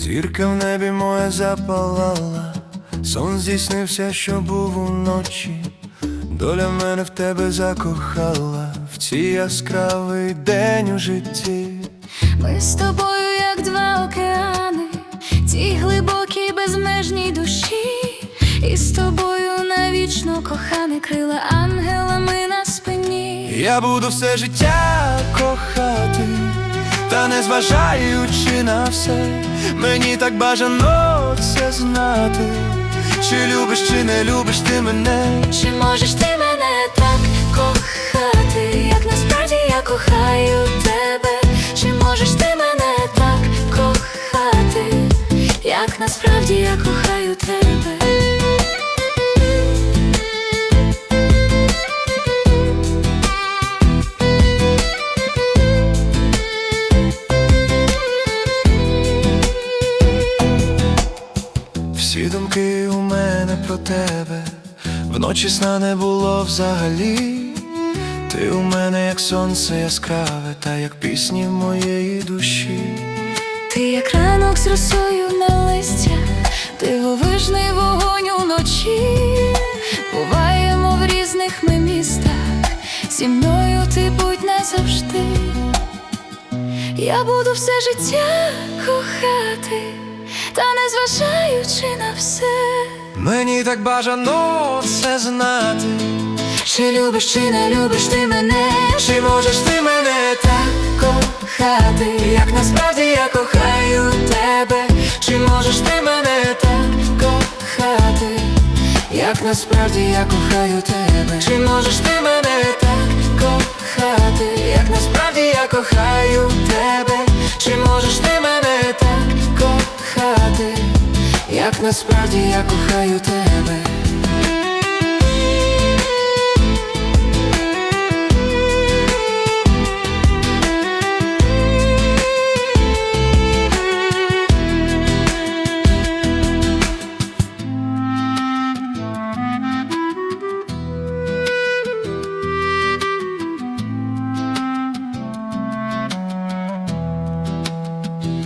Зірка в небі моя запалала, сон здійснився, що був уночі. Доля мене в тебе закохала в цей яскравий день у житті. Ми з тобою, як два океани, ті глибокі безмежній душі, і з тобою навічно кохане крила ангелами на спині. Я буду все життя кохати, та не зважаючи на все, мені так бажано це знати. Чи любиш, чи не любиш ти мене? Чи можеш ти мене так у мене про тебе, вночі сна не було взагалі. Ти у мене як сонце яскраве, та як пісні моєї душі. Ти як ранок з росою на листя, дивовижний вогонь уночі. Буваємо в різних ми містах, зі мною ти будь назавжди. Я буду все життя кохати, та не зважаючи на все. Мені так бажано це знати. Чи любиш, чи не любиш ти мене? Чи можеш ти мене так Кохати, як насправді я кохаю тебе? Чи можеш ти мене так кохати, як насправді я кохаю тебе? Чи можеш ти мене так кохати, як насправді я кохаю як насправді я кохаю тебе?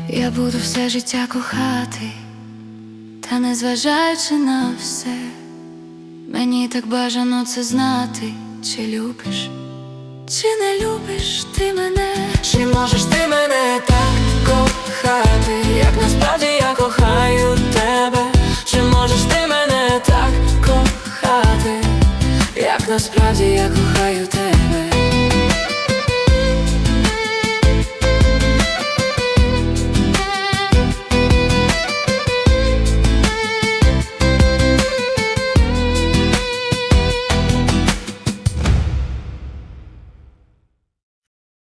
Я буду все життя кохати, та не зважаючи на все, мені так бажано це знати, чи любиш, чи не любиш ти мене, Чи можеш ти мене так кохати, як насправді я кохаю тебе? Чи можеш ти мене так кохати, як насправді я кохаю тебе?